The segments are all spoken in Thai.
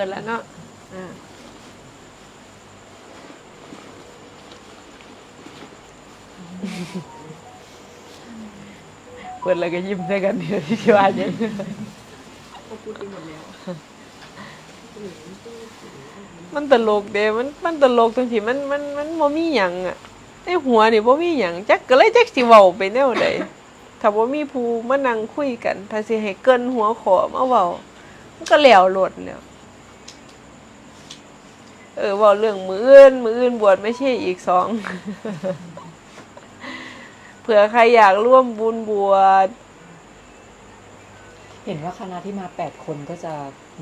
ปิดแล้วเนาะอ่าเปิดแล้วก็ยิ้มด้วยกันเดียวที่ว่าเนี่ยก็พูดไปหมดแล้วมันตลกเด้มันมันตลกตรงที่มันมันมันบ่มีหยังอะในหัวนี่บ่มีหยังจักก็เลยจักสิเว้าไปแนวใดถ้าบ่มีผู้มานั่งคุยกัน ถ้าสิให้เกินหัวขอมาเว้ามันก็แล้วโลดแล้ว เออเว้าเรื่องมื้ออื่นมื้ออื่นบวชไม่ใช่อีกสองเผื่อใครอยากร่วมบุญบวชเห็นว่าคณะที่มาแปดคนก็จะ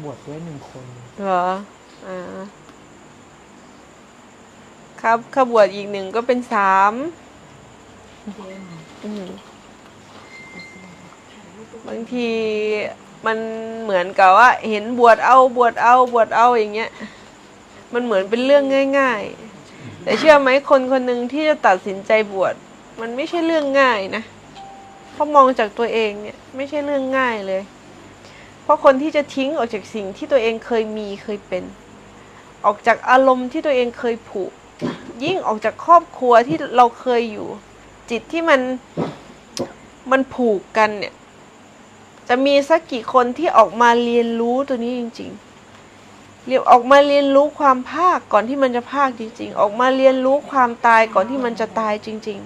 บวชด้วยหนึ่งคนเหรออ่าครับขบวชอีกหนึ่งก็เป็นสามอืมบางทีมันเหมือนกับว่า เห็นบวชเอาบวชเอาบวชเอาอย่างเงี้ย มันเหมือนเป็นเรื่องง่าย ๆ แต่เชื่อไหมคนคนหนึ่งที่จะตัดสินใจบวชมันไม่ใช่เรื่องง่ายนะเพราะมองจากตัวเองเนี่ย ไม่ใช่เรื่องง่ายเลย เพราะคนที่จะทิ้งออกจากสิ่งที่ตัวเองเคยมีเคยเป็น ออกจากอารมณ์ที่ตัวเองเคยผูก ยิ่งออกจากครอบครัวที่เราเคยอยู่ จิตที่มันมันผูกกันเนี่ย จะมีสักกี่คนที่ออกมาเรียนรู้ตัวนี้จริง ๆ เรียออกมาเรียนรู้ความภาคก่อนที่มันจะภาคจริง ๆ ออกมาเรียนรู้ความตายก่อนที่มันจะตายจริง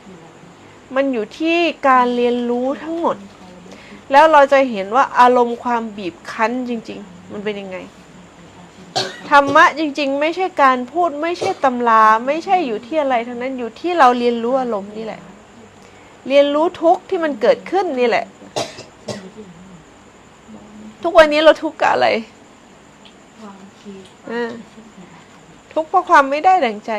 ๆ มันอยู่ที่การเรียนรู้ทั้งหมด แล้วเราจะเห็นว่าอารมณ์ความบีบคั้นจริง ๆ มันเป็นยังไงธรรมะจริง ๆ ไม่ใช่การพูดไม่ใช่ตำราไม่ใช่อยู่ที่อะไรทั้งนั้นอยู่ที่เราเรียนรู้อารมณ์นี่แหละ เรียนรู้ทุกข์ที่มันเกิดขึ้นนี่แหละ ทุกวันนี้เราทุกข์กับอะไร ความคิดอ่าทุกข์เพราะความไม่ได้ดังใจ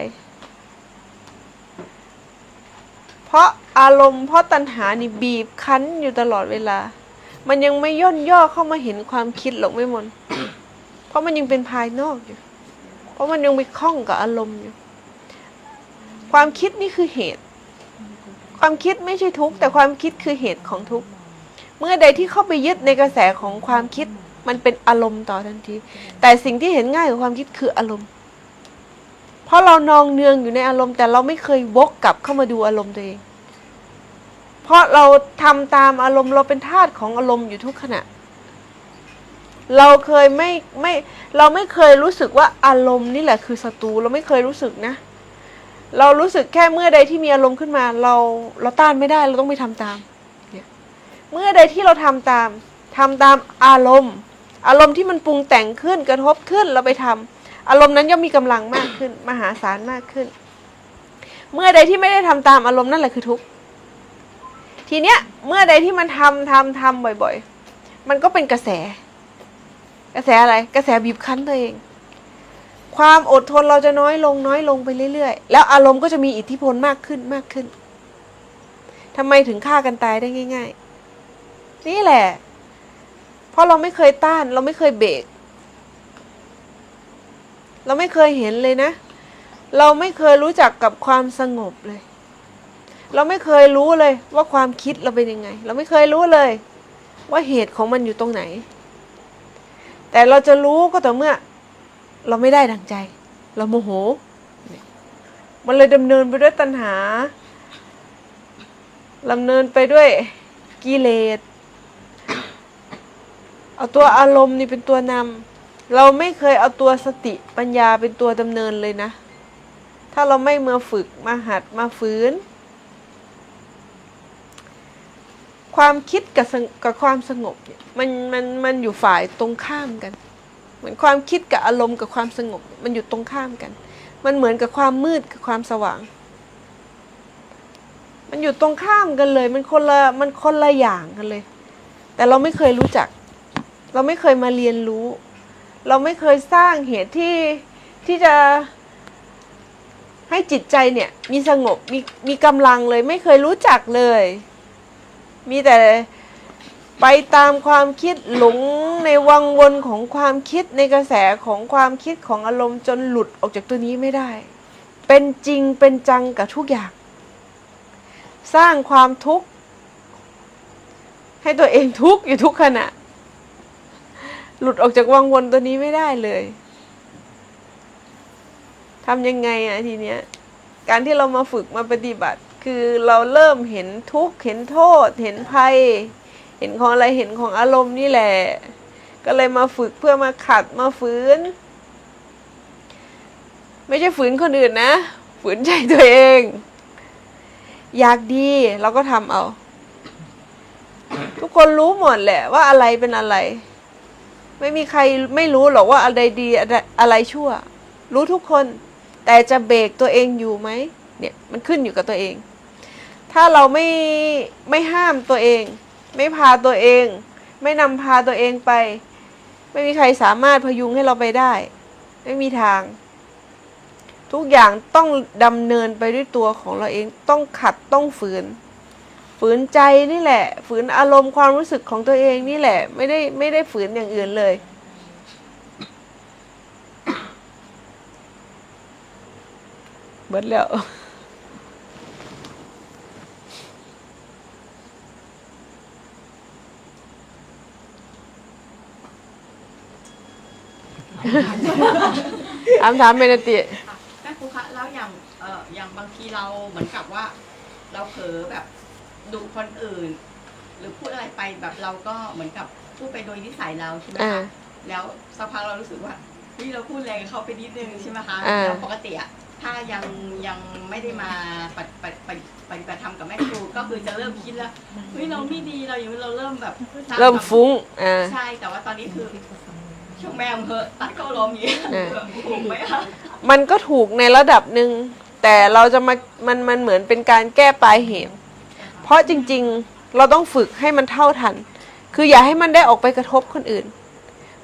เพราะอารมณ์เพราะตัณหานี่บีบคั้นอยู่ตลอดเวลา มันยังไม่ย่นย่อเข้ามาเห็นความคิดหรอกไม่มน เพราะมันยังเป็นภายนอกอยู่ เพราะมันยังไปคล้องกับอารมณ์อยู่ ความคิดนี่คือเหตุ ความคิดไม่ใช่ทุกข์แต่ความคิดคือเหตุของทุกข์ เมื่อใดที่เข้าไปยึดในกระแสของความคิด มันเป็นอารมณ์ต่อทันที แต่สิ่งที่เห็นง่ายกว่าความคิดคืออารมณ์ เพราะเรานองเนืองอยู่ในอารมณ์ แต่เราไม่เคยวกกลับเข้ามาดูอารมณ์ตัวเอง เพราะเราทำตามอารมณ์เราเป็นทาสของอารมณ์อยู่ทุกขณะ เราเคยไม่ไม่เราไม่เคยรู้สึกว่าอารมณ์นี่แหละคือศัตรูเราไม่เคยรู้สึกนะ เรารู้สึกแค่เมื่อใดที่มีอารมณ์ขึ้นมา เราเราต้านไม่ได้เราต้องไปทำตาม เนี่ย เมื่อใดที่เราทำตามทำตามอารมณ์ อารมณ์ที่มันปรุงแต่งขึ้นกระทบขึ้นเราไปทำอารมณ์นั้นย่อมมีกำลังมากขึ้น มหาศาลมากขึ้น เมื่อใดที่ไม่ได้ทำตามอารมณ์นั่นแหละคือทุกข์ทีเนี้ยเมื่อใดที่มันทำทำทำบ่อย ๆ มันก็เป็นกระแส กระแสอะไร กระแสบีบคั้นตัวเอง ความอดทนเราจะน้อยลงน้อยลงไปเรื่อยๆ แล้วอารมณ์ก็จะมีอิทธิพลมากขึ้นมากขึ้นทำไมถึงฆ่ากันตายได้ง่าย ๆ นี่แหละ ราะเราไม่เคยต้าน เราไม่เคยเบรกเราไม่เคยเห็นเลยนะ เราไม่เคยรู้จักกับความสงบเลย เราไม่เคยรู้เลยว่าความคิดเราเป็นยังไง เราไม่เคยรู้เลย ว่าเหตุของมันอยู่ตรงไหน แต่เราจะรู้ก็ต่อเมื่อ เราไม่ได้ดังใจ เราโมโห มันเลยดำเนินไปด้วยตัณหาดำเนินไปด้วยกิเลส เอาตัวอารมณ์นี่เป็นตัวนำเราไม่เคยเอาตัวสติปัญญาเป็นตัวดำเนินเลยนะ ถ้าเราไม่มาฝึกมาหัดมาฝืนความคิดกับสกับความสงบเนี่ยมันมันมันอยู่ฝ่ายตรงข้ามกัน เหมือนความคิดกับอารมณ์กับความสงบ มันอยู่ตรงข้ามกัน มันเหมือนกับความมืดกับความสว่างมันอยู่ตรงข้ามกันเลย มันคนละ มันคนละอย่างกันเลย แต่เราไม่เคยรู้จัก เราไม่เคยมาเรียนรู้ เราไม่เคยสร้างเหตุที่ที่จะให้จิตใจเนี่ยมีสงบมีมีกำลังเลยไม่เคยรู้จักเลย มีแต่ไปตามความคิดหลงในวังวนของความคิดในกระแสของความคิดของอารมณ์จนหลุดออกจากตัวนี้ไม่ได้ เป็นจริงเป็นจังกับทุกอย่าง สร้างความทุกข์ ให้ตัวเองทุกข์อยู่ทุกขณะ หลุดออกจากวังวนตัวนี้ไม่ได้เลยทำยังไงอะทีเนี้ย การที่เรามาฝึกมาปฏิบัติ คือเราเริ่มเห็นทุกข์เห็นโทษ เห็นภัย เห็นของอะไรเห็นของอารมณ์นี่แหละ ก็เลยมาฝึกเพื่อมาขัดมาฝืน ไม่ใช่ฝืนคนอื่นนะ ฝืนใจตัวเอง อยากดีเราก็ทำเอา ทุกคนรู้หมดแหละว่าอะไรเป็นอะไร ไม่มีใครไม่รู้หรอกว่าอะไรดีอะไรชั่ว รู้ทุกคน แต่จะเบรกตัวเองอยู่ไหมเนี่ยมันขึ้นอยู่กับตัวเอง ถ้าเราไม่ไม่ห้ามตัวเอง ไม่พาตัวเอง ไม่นำพาตัวเองไป ไม่มีใครสามารถพยุงให้เราไปได้ ไม่มีทาง ทุกอย่างต้องดำเนินไปด้วยตัวของเราเองต้องขัดต้องฝืน ฝืนใจนี่แหละ ฝืนอารมณ์ความรู้สึกของตัวเองนี่แหละ ไม่ได้ไม่ได้ฝืนอย่างอื่นเลย เบิดแล้วถามถามเมนติ แม่ครูคะแล้วอย่างเอ่ออย่างบางทีเราเหมือนกับว่า เราเผลอแบบ ดูคนอื่น หรือพูดอะไรไปแบบเราก็เหมือนกับพูดไปโดยนิสัยเราใช่ไหมอ่า คะแล้วสักพักเรารู้สึกว่าเฮ้ยเราพูดแรงกับเขาไปนิดนึงใช่ไหมคะอ่า แล้วปกติอะถ้ายังยังไม่ได้มาปฏิปฏิปฏิปฏิบัติธรรมกับแม่ครูก็คือจะเริ่มคิดแล้วเฮ้ยเราไม่ดีเราอย่างนี้เราเริ่มแบบสางเริ่มควาฟุ้งอ่า ใช่แต่ว่าตอนนี้คือช่วงแม่อำเภอตัดเข้าล้อมอย่างนี้อ่าถูกไหมคะมันก็ถูกในระดับหนึ่งแต่เราจะมามันมันเหมือนเป็นการแก้ปลายเหตุ เพราะจริงๆ เราต้องฝึกให้มันเท่าทัน คืออย่าให้มันได้ออกไปกระทบคนอื่น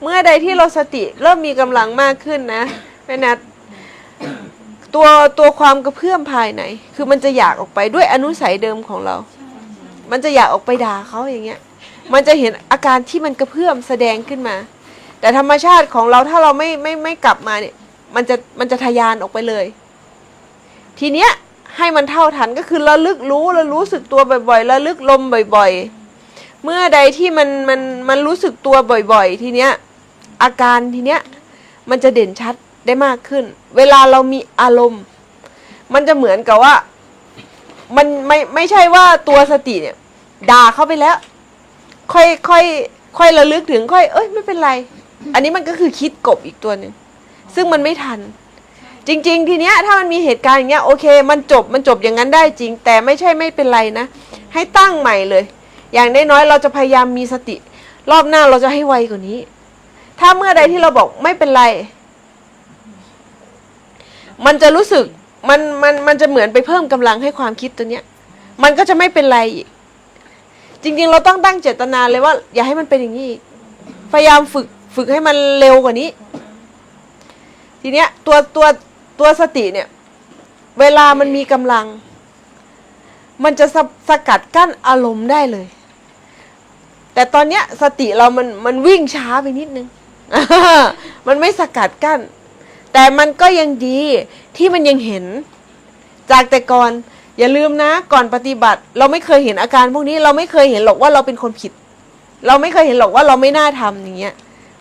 เมื่อใดที่เราสติเริ่มมีกำลังมากขึ้นนะแม่นัทตัวตัวความกระเพื่อมภายใน คือมันจะอยากออกไปด้วยอนุสัยเดิมของเรา มันจะอยากออกไปด่าเขาอย่างเงี้ย มันจะเห็นอาการที่มันกระเพื่อมแสดงขึ้นมา แต่ธรรมชาติของเราถ้าเราไม่ไม่ไม่กลับมาเนี่ย มันจะมันจะทะยานออกไปเลย ทีเนี้ย ให้มันเท่าทันก็คือระลึกรู้ระรู้สึกตัวบ่อยๆระลึกลมบ่อย ๆ เมื่อใดที่มันมันมันรู้สึกตัวบ่อย ๆ ทีเนี้ยอาการทีเนี้ยมันจะเด่นชัดได้มากขึ้น เวลาเรามีอารมณ์ มันจะเหมือนกับว่า มันไม่ไม่ใช่ว่าตัวสติเนี่ย ด่าเข้าไปแล้ว ค่อยค่อยค่อยระลึกถึงค่อย เอ้ยไม่เป็นไร อันนี้มันก็คือคิดกบอีกตัวหนึ่งซึ่งมันไม่ทัน จริง ๆ ทีเนี้ยถ้ามันมีเหตุการณ์อย่างเงี้ยโอเค มันจบมันจบอย่างนั้นได้จริง แต่ไม่ใช่ไม่เป็นไรนะ ให้ตั้งใหม่เลย อย่างน้อยๆเราจะพยายามมีสติ รอบหน้าเราจะให้ไวกว่านี้ ถ้าเมื่อใดที่เราบอกไม่เป็นไร มันจะรู้สึกมันมันมันจะเหมือนไปเพิ่มกำลังให้ความคิดตัวเนี้ย มันก็จะไม่เป็นไรอีกจริง ๆ เราต้องตั้งเจตนาเลยว่า อย่าให้มันเป็นอย่างนี้อีกพยายามฝึกฝึกให้มันเร็วกว่านี้ ทีเนี้ยตัวตัว ตัวสติเนี่ย เวลามันมีกำลัง มันจะสสกัดกั้นอารมณ์ได้เลย แต่ตอนเนี้ยสติเรามันมันวิ่งช้าไปนิดนึง มันไม่สกัดกั้น แต่มันก็ยังดีที่มันยังเห็น จากแต่ก่อนอย่าลืมนะ ก่อนปฏิบัติ เราไม่เคยเห็นอาการพวกนี้ เราไม่เคยเห็นหรอกว่าเราเป็นคนผิด เราไม่เคยเห็นหรอกว่าเราไม่น่าทำอย่างเงี้ย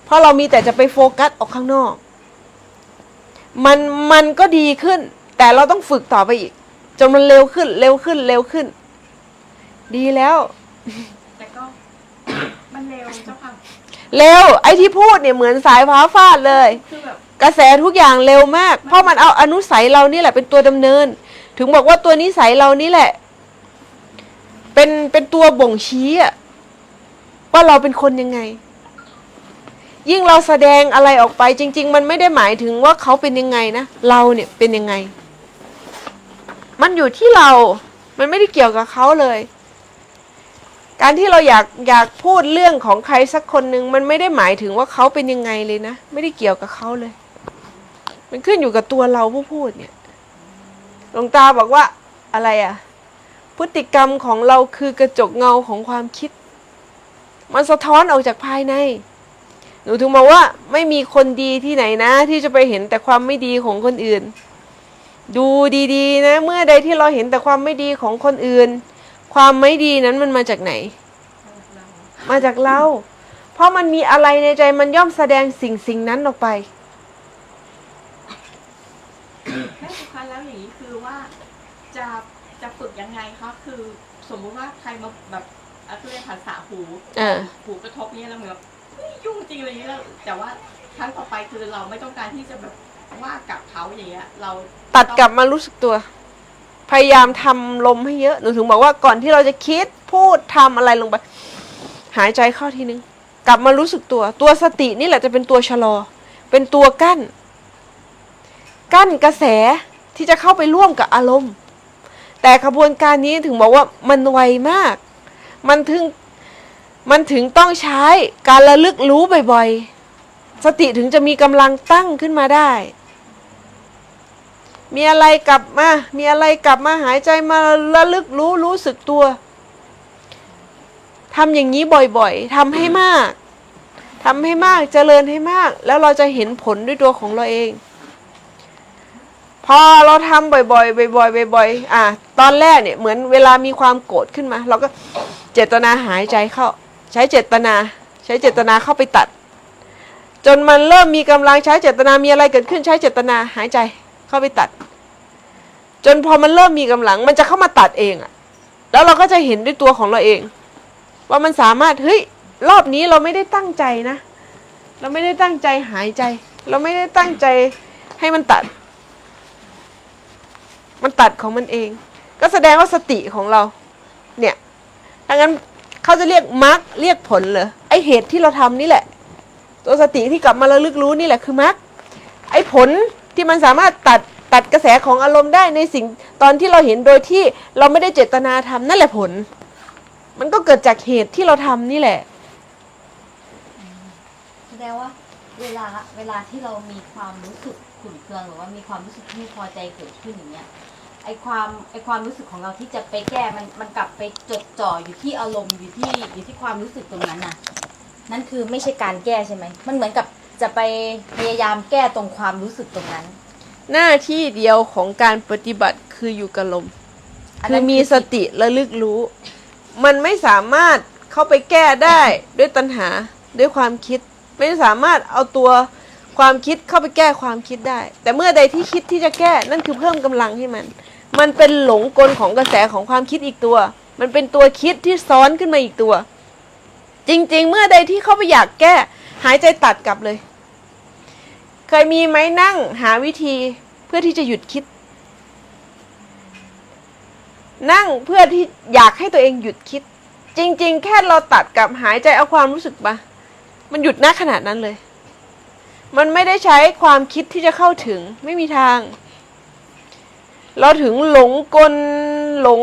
เพราะเรามีแต่จะไปโฟกัสออกข้างนอก มันมันก็ดีขึ้น แต่เราต้องฝึกต่อไปอีกจนมันเร็วขึ้น เร็วขึ้นเร็วขึ้น ดีแล้ว แต่ก็ มันเร็วเจ้าค่ะเร็ว ไอ้ที่พูดเนี่ยเหมือนสายฟ้าฟาดเลย คือแบบ กระแสทุกอย่างเร็วมาก เพราะมันเอาอนุสัยเรานี่แหละเป็นตัวดำเนิน ถึงบอกว่าตัวนิสัยเรานี่แหละ เป็นเป็นตัวบ่งชี้อะว่าเราเป็นคนยังไง ยิ่งเราแสดงอะไรออกไปจริง ๆ มันไม่ได้หมายถึงว่าเขาเป็นยังไงนะเราเนี่ยเป็นยังไง มันอยู่ที่เรา มันไม่ได้เกี่ยวกับเขาเลย การที่เราอยากอยากพูดเรื่องของใครสักคนหนึ่งมันไม่ได้หมายถึงว่าเขาเป็นยังไงเลยนะไม่ได้เกี่ยวกับเขาเลย มันขึ้นอยู่กับตัวเราผู้พูดเนี่ยหลวงตาบอกว่าอะไรอะพฤติกรรมของเราคือกระจกเงาของความคิด มันสะท้อนออกจากภายใน หนูถึงบอกว่าไม่มีคนดีที่ไหนนะ ที่จะไปเห็นแต่ความไม่ดีของคนอื่น ดูดีๆ นะ เมื่อใดที่เราเห็นแต่ความไม่ดีของคนอื่น ความไม่ดีนั้นมันมาจากไหน มาจากเรา เพราะมันมีอะไรในใจมันย่อมแสดงสิ่งสิ่งนั้นออกไปแม่ครูคะแล้วอย่างนี้คือว่าจะจะฝึกยังไงคะคือสมมุติว่าใครมาแบบอะไรเรียกภาษาหูเออหูกระทบเนี่ยแล้วเหมือนแบบเฮ้ ยุ่งจริงอะไรอย่างเงี้ยแล้วแต่ว่าครั้งต่อไปคือเราไม่ต้องการที่จะแบบว่ากับเขาอย่างเงี้ยเราตัดกลับมารู้สึกตัว พยายามทำลมให้เยอะหนูถึงบอกว่าก่อนที่เราจะคิดพูดทำอะไรลงไป หายใจเข้าทีนึง กลับมารู้สึกตัว ตัวสตินี่แหละจะเป็นตัวชะลอ เป็นตัวกั้น กั้นกระแสที่จะเข้าไปร่วมกับอารมณ์ แต่ขบวนการนี้ถึงบอกว่ามันไวมาก มันถึง มันถึงต้องใช้การระลึกรู้บ่อยๆ สติถึงจะมีกำลังตั้งขึ้นมาได้ มีอะไรกลับมา มีอะไรกลับมาหายใจมาระลึกรู้รู้สึกตัวทำอย่างนี้บ่อยๆทำให้มากทำให้มากเจริญให้มาก แล้วเราจะเห็นผลด้วยตัวของเราเอง พอเราทำบ่อยๆ บ่อยๆ บ่อยๆ อะ ตอนแรกเนี่ยเหมือนเวลามีความโกรธขึ้นมา เราก็เจตนาหายใจเข้า ใช้เจตนา ใช้เจตนาเข้าไปตัด จนมันเริ่มมีกำลังใช้เจตนามีอะไรเกิดขึ้นใช้เจตนาหายใจเข้าไปตัด จนพอมันเริ่มมีกำลัง มันจะเข้ามาตัดเองอะแล้วเราก็จะเห็นด้วยตัวของเราเอง ว่ามันสามารถเฮ้ยรอบนี้เราไม่ได้ตั้งใจนะ เราไม่ได้ตั้งใจหายใจ เราไม่ได้ตั้งใจให้มันตัด มันตัดของมันเอง ก็แสดงว่าสติของเรา เนี่ยถ้างั้น เขาจะเรียกมรรคเรียกผลเหรอไอเหตุที่เราทำนี่แหละ ตัวสติที่กลับมาระลึกรู้นี่แหละคือมรรคไอผลที่มันสามารถตัดตัดกระแสของอารมณ์ได้ในสิ่งตอนที่เราเห็นโดยที่เราไม่ได้เจตนาทำนั่นแหละผล มันก็เกิดจากเหตุที่เราทำนี่แหละแสดงว่าเวลาเวลาที่เรามีความรู้สึกขุ่นเคืองหรือว่ามีความรู้สึกที่ไม่พอใจเกิดขึ้นอย่างเงี้ย ไอความไอความรู้สึกของเราที่จะไปแก้มันมันกลับไปจดจ่ออยู่ที่อารมณ์อยู่ที่อยู่ที่ความรู้สึกตรงนั้นน่ะ นั่นคือไม่ใช่การแก้ใช่ไหมมันเหมือนกับจะไปพยายามแก้ตรงความรู้สึกตรงนั้น หน้าที่เดียวของการปฏิบัติคืออยู่กับลมอันคืนั้อนมีคือสติระลึกรู้ มันไม่สามารถเข้าไปแก้ได้ ด้วยตัณหาด้วยความคิด ไม่สามารถเอาตัวความคิดเข้าไปแก้ความคิดได้ แต่เมื่อใดที่คิดที่จะแก้นั่นคือเพิ่มกำลังให้มัน มันเป็นหลงกลของกระแสของความคิดอีกตัว มันเป็นตัวคิดที่ซ้อนขึ้นมาอีกตัว จริง ๆ เมื่อใดที่เขาไปอยากแก้ หายใจตัดกลับเลย เคยมีไหมนั่งหาวิธีเพื่อที่จะหยุดคิด นั่งเพื่อที่อยากให้ตัวเองหยุดคิด จริง ๆ แค่เราตัดกับหายใจเอาความรู้สึกมามันหยุดหน้าขนาดนั้นเลย มันไม่ได้ใช้ความคิดที่จะเข้าถึงไม่มีทาง เราถึงหลงกลหลง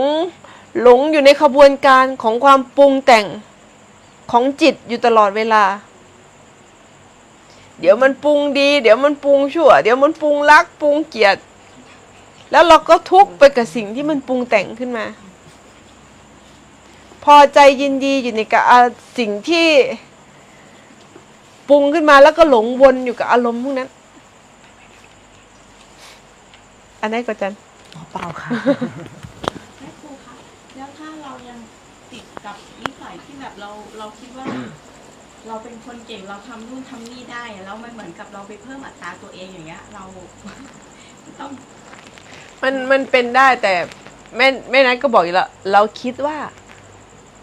หลงอยู่ในขบวนการของความปรุงแต่งของจิตอยู่ตลอดเวลา เดี๋ยวมันปรุงดี เดี๋ยวมันปรุงชั่ว เดี๋ยวมันปรุงรักปรุงเกลียด แล้วเราก็ทุกข์ไปกับสิ่งที่มันปรุงแต่งขึ้นมา พอใจยินดีอยู่ในกับสิ่งที่ปรุงขึ้นมาแล้วก็หลงวนอยู่กับอารมณ์พวกนั้น อันไหนก็จัน อ๋อเปล่าค่ะ แม่ครูคะแล้วถ้าเรายังติดกับนิสัยที่แบบเราเราคิดว่า เราเป็นคนเก่งเราทำนู่นทำนี่ได้อะแล้วมันเหมือนกับเราไปเพิ่มอัตราตัวเองอย่างเงี้ย เรา ต้องมันมันเป็นได้แต่แม่แม่นัทก็บอกอยู่แล้วเราคิดว่า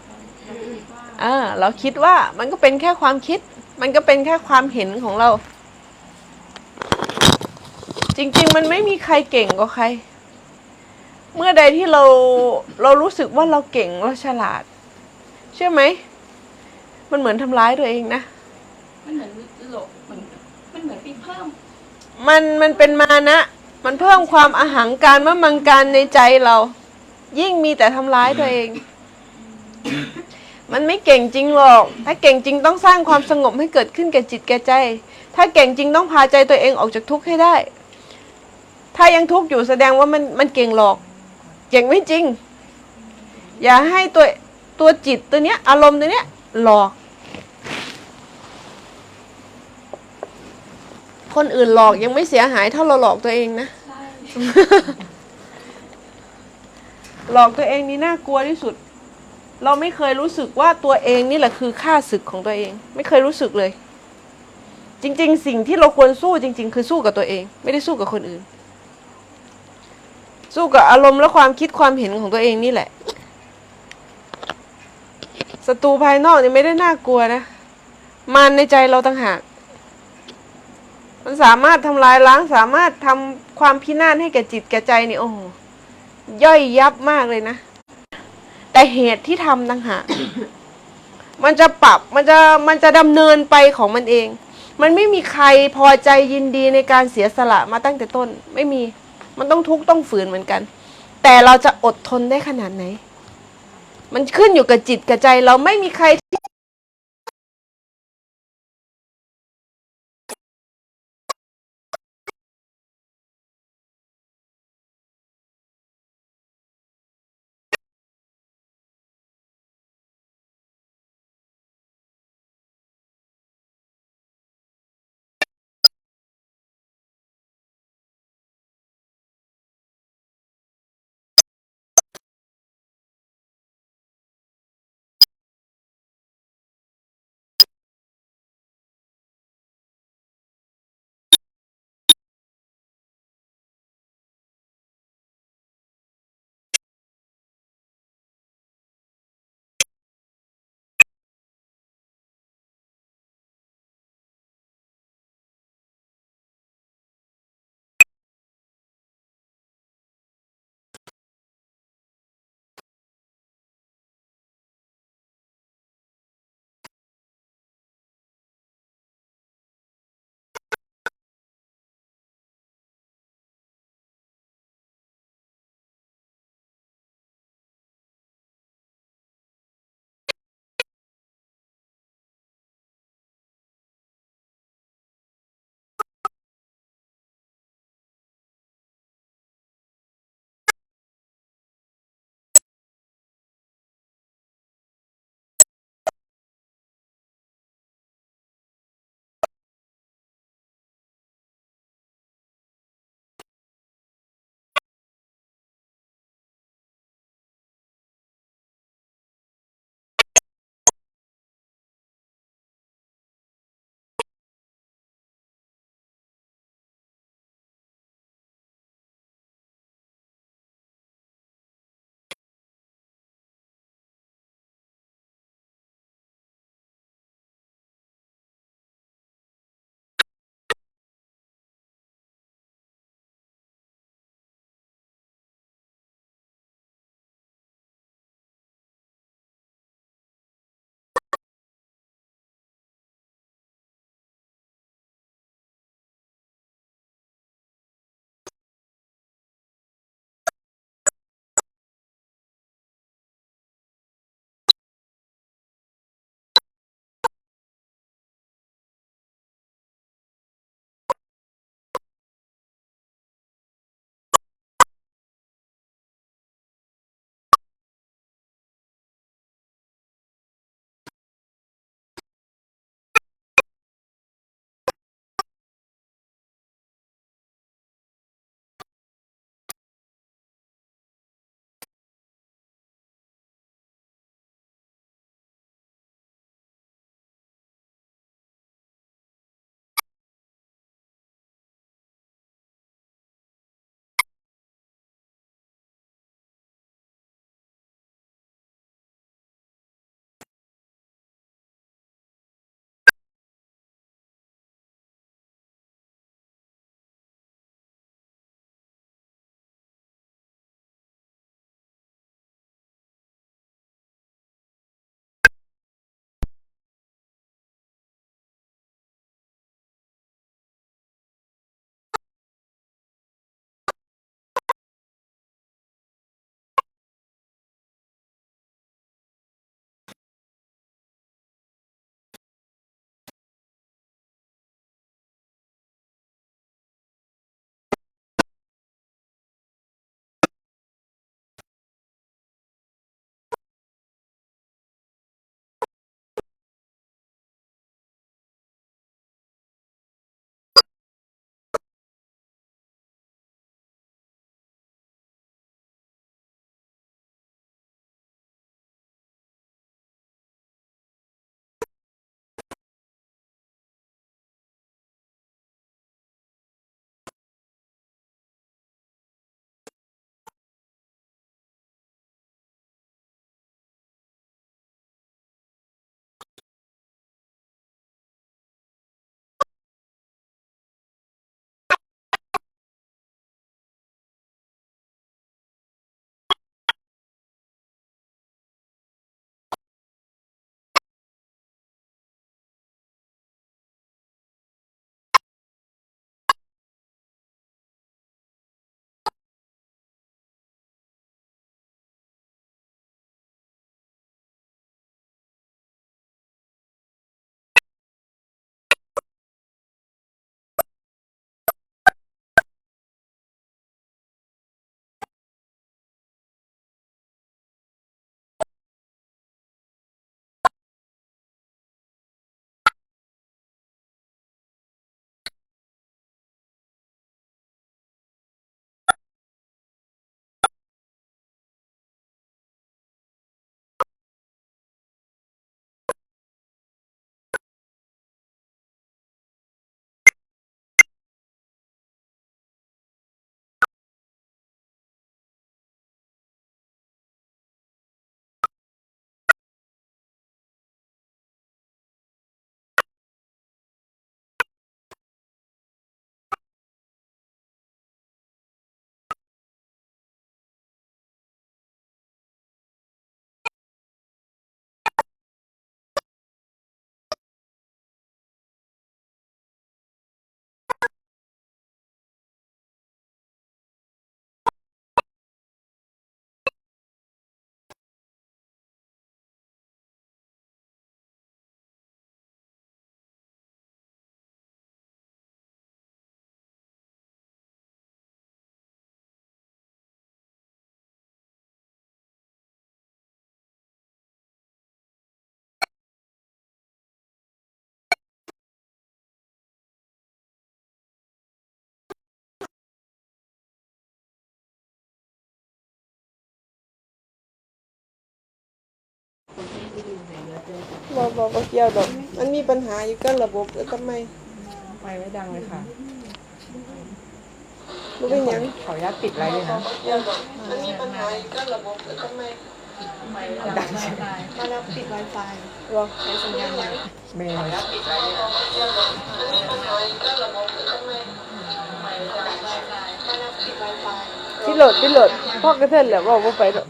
เราคิดว่าเออเราคิดว่ามันก็เป็นแค่ความคิด มันก็เป็นแค่ความเห็นของเรา จริง ๆ มันไม่มีใครเก่งกว่าใคร เมื่อใดที่เราเรารู้สึกว่าเราเก่งเราฉลาด เชื่อไหม มันเหมือนทำร้ายตัวเองนะ มันเหมือนโหลเหมือนมันเหมือนไปเพิ่ม มันมันเป็นมานะ มันเพิ่มความอาหังการมะมังการในใจเรา ยิ่งมีแต่ทำร้ายตัวเอง มันไม่เก่งจริงหรอก ถ้าเก่งจริงต้องสร้างความสงบให้เกิดขึ้นแก่จิตแก่ใจ ถ้าเก่งจริงต้องพาใจตัวเองออกจากทุกข์ให้ได้ ถ้ายังทุกข์อยู่แสดงว่ามันมันเก่งหรอก เก่งไม่จริง อย่าให้ตัวตัวจิตตัวเนี้ย อารมณ์ตัวเนี้ยหลอก คนอื่นหลอกยังไม่เสียหายเท่าเราหลอกตัวเองนะ หลอกตัวเองนี่น่ากลัวที่สุด เราไม่เคยรู้สึกว่าตัวเองนี่แหละคือค่าศึกของตัวเอง ไม่เคยรู้สึกเลย จริง ๆ สิ่งที่เราควรสู้จริง ๆ คือสู้กับตัวเอง ไม่ได้สู้กับคนอื่น สู้กับอารมณ์และความคิดความเห็นของตัวเองนี่แหละศัตรูภายนอกนี่ไม่ได้น่ากลัวนะ มารในใจเราต่างหาก มันสามารถทำลายล้างสามารถทำความพินาศให้แก่จิตแก่ใจนี่โอ้โหย่อยยับมากเลยนะ แต่เหตุที่ทำต่างหากมันจะปรับมันจะมันจะดำเนินไปของมันเอง มันไม่มีใครพอใจยินดีในการเสียสละมาตั้งแต่ต้นไม่มี มันต้องทุกข์ต้องฝืนเหมือนกัน แต่เราจะอดทนได้ขนาดไหน มันขึ้นอยู่กับจิตกับใจเราไม่มีใคร บ่บ่บ่เกี่ยวดอก มันมีปัญหาอยู่กับระบบแล้วทำไมไฟไม่ดังเลยค่ะบ่เป็นหยังขออนุญาตปิดไลฟ์เลยนะมันมีปัญหาอยู่กับระบบแล้วทำไมดังใช่ไหมมาแล้วปิด Wi-Fi บ่ใช้สัญญาณใหม่เมย์มาแล้วปิด Wi-Fi ที่โหลดที่โหลดพ่อกระเทินแหละบอกว่าไปดอก